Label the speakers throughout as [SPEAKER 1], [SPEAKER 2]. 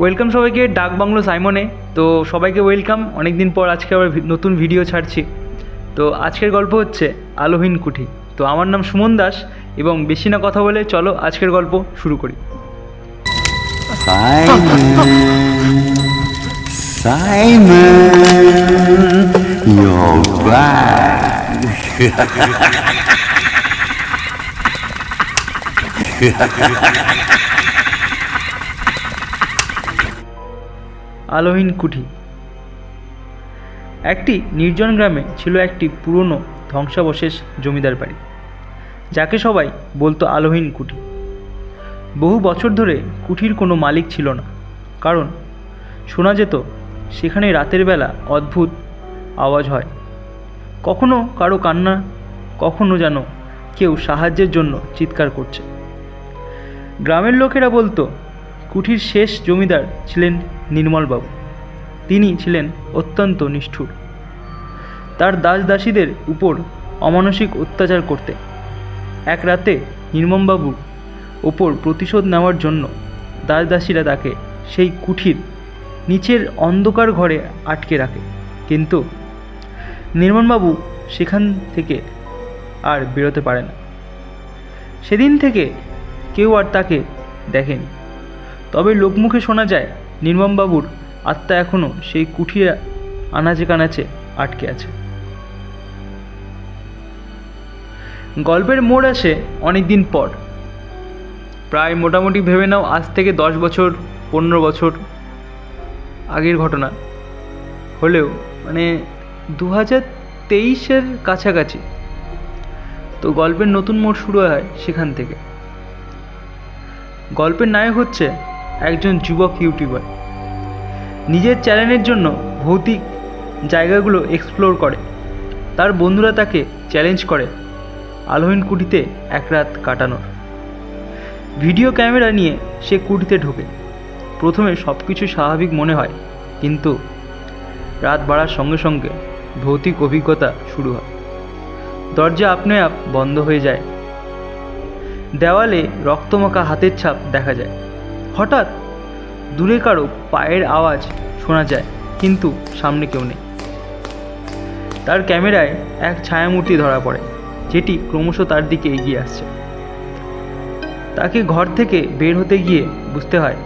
[SPEAKER 1] Welcome সবাইকে, ডাক bungalow সাইমনে। তো সবাইকে ওয়েলকাম অনেক দিন পর আজকে আবার নতুন ভিডিও ছাড়ছি। তো আজকের গল্প হচ্ছে আলোহীন কুঠি। তো আমার নাম সুমন দাস এবং বেশি না কথা বলে চলো আজকের গল্প শুরু করি।
[SPEAKER 2] Simon.
[SPEAKER 1] আলোহীন কুঠি। একটি নির্জন গ্রামে ছিল একটি পুরনো ধ্বংসাবশেষ জমিদার বাড়ি, যাকে সবাই বলতো আলোহীন কুঠি। বহু বছর ধরে কুঠির কোনো মালিক ছিল না, কারণ শোনা যেত সেখানে রাতের বেলা অদ্ভুত আওয়াজ হয়। কখনো কারও কান্না, কখনো যেন কেউ সাহায্যের জন্য চিৎকার করছে। গ্রামের লোকেরা বলতো, কুঠির শেষ জমিদার ছিলেন নির্মলবাবু। তিনি ছিলেন অত্যন্ত নিষ্ঠুর। তার দাস দাসীদের উপর অমানসিক অত্যাচার করতে, এক রাতে নির্মমবাবুর ওপর প্রতিশোধ নেওয়ার জন্য দাস দাসীরা তাকে সেই কুঠির নিচের অন্ধকার ঘরে আটকে রাখে। কিন্তু নির্মলবাবু সেখান থেকে আর বেরোতে পারে না। সেদিন থেকে কেউ আর তাকে দেখেনি। তবে লোকমুখে শোনা যায় নির্মমবাবুর আত্মা এখনও সেই কুঠিরে আনাচে কানাচে আটকে আছে। গল্পের মোড় আসে অনেক দিন পর। প্রায় মোটামুটি ভেবে নাও আজ থেকে দশ বছর, পনেরো বছর আগের ঘটনা। হলেও মানে দু হাজার তেইশের কাছাকাছি। তো গল্পের নতুন মোড় শুরু হয় সেখান থেকে। গল্পের নায়ক হচ্ছে একজন যুবক ইউটিউবার। নিজের চ্যানেলের জন্য ভৌতিক জায়গাগুলো এক্সপ্লোর করে। তার বন্ধুরা তাকে চ্যালেঞ্জ করে আলোহীন কুটিতে এক রাত কাটানোর। ভিডিও ক্যামেরা নিয়ে সে কুটিতে ঢোকে। প্রথমে সব কিছু স্বাভাবিক মনে হয়, কিন্তু রাত বাড়ার সঙ্গে সঙ্গে ভৌতিক অভিজ্ঞতা শুরু হয়। দরজা আপনে আপ বন্ধ হয়ে যায়। দেওয়ালে রক্তমাখা হাতের ছাপ দেখা যায়। হঠাৎ দূরে কারও পায়ের আওয়াজ শোনা যায়, কিন্তু সামনে কেউ নেই। তার ক্যামেরায় এক ছায়ামূর্তি ধরা পড়ে, যেটি ক্রমশ তার দিকে এগিয়ে আসছে। তাকে ঘর থেকে বের হতে গিয়ে বুঝতে হয়,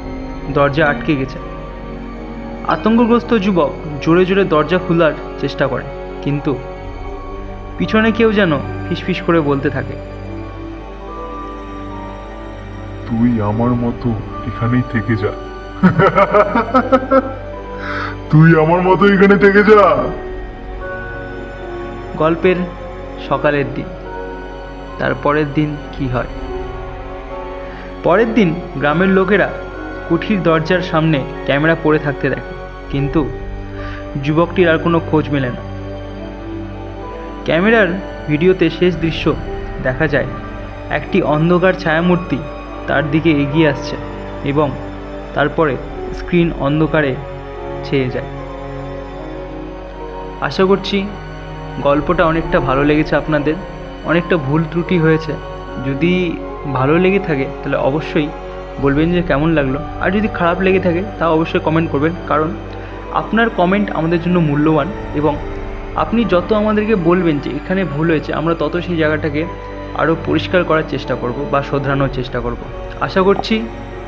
[SPEAKER 1] দরজা আটকে গেছে। আতঙ্কগ্রস্ত যুবক জোরে জোরে দরজা খোলার চেষ্টা করে, কিন্তু পিছনে কেউ যেন ফিসফিস করে বলতে থাকে।
[SPEAKER 3] তুই আমার মতো এখানেই থেকে যা। তুই আমার মতো এখানে থেকে যা।
[SPEAKER 1] গল্পের সকালের দিন, তার পরের দিন কি হয়? পরের দিন গ্রামের লোকেরা কুঠির দরজার সামনে ক্যামেরা পড়ে থাকতে দেখে, কিন্তু যুবকটির আর কোনো খোঁজ মেলে না। ক্যামেরার ভিডিওতে শেষ দৃশ্য দেখা যায় একটি অন্ধকার ছায়ামূর্তি তার দিকে এগিয়ে আসছে এবং তারপরে স্ক্রিন অন্ধকারে ছেয়ে যায়। আশা করছি গল্পটা অনেকটা ভালো লেগেছে আপনাদের। অনেকটা ভুল ত্রুটি হয়েছে। যদি ভালো লেগে থাকে, তাহলে অবশ্যই বলবেন যে কেমন লাগল। আর যদি খারাপ লেগে থাকে, তা অবশ্যই কমেন্ট করবেন। কারণ আপনার কমেন্ট আমাদের জন্য মূল্যবান এবং আপনি যত আমাদেরকে বলবেন যে এখানে ভুল হয়েছে, আমরা তত সেই জায়গাটাকে আরও পরিষ্কার করার চেষ্টা করব বা শোধরানোর চেষ্টা করব। আশা করছি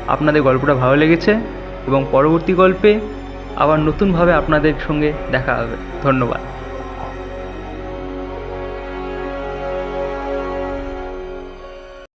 [SPEAKER 1] আপনাদের গল্পটা ভালো লেগেছে এবং পরবর্তী গল্পে আবার নতুনভাবে আপনাদের সঙ্গে দেখা হবে। ধন্যবাদ।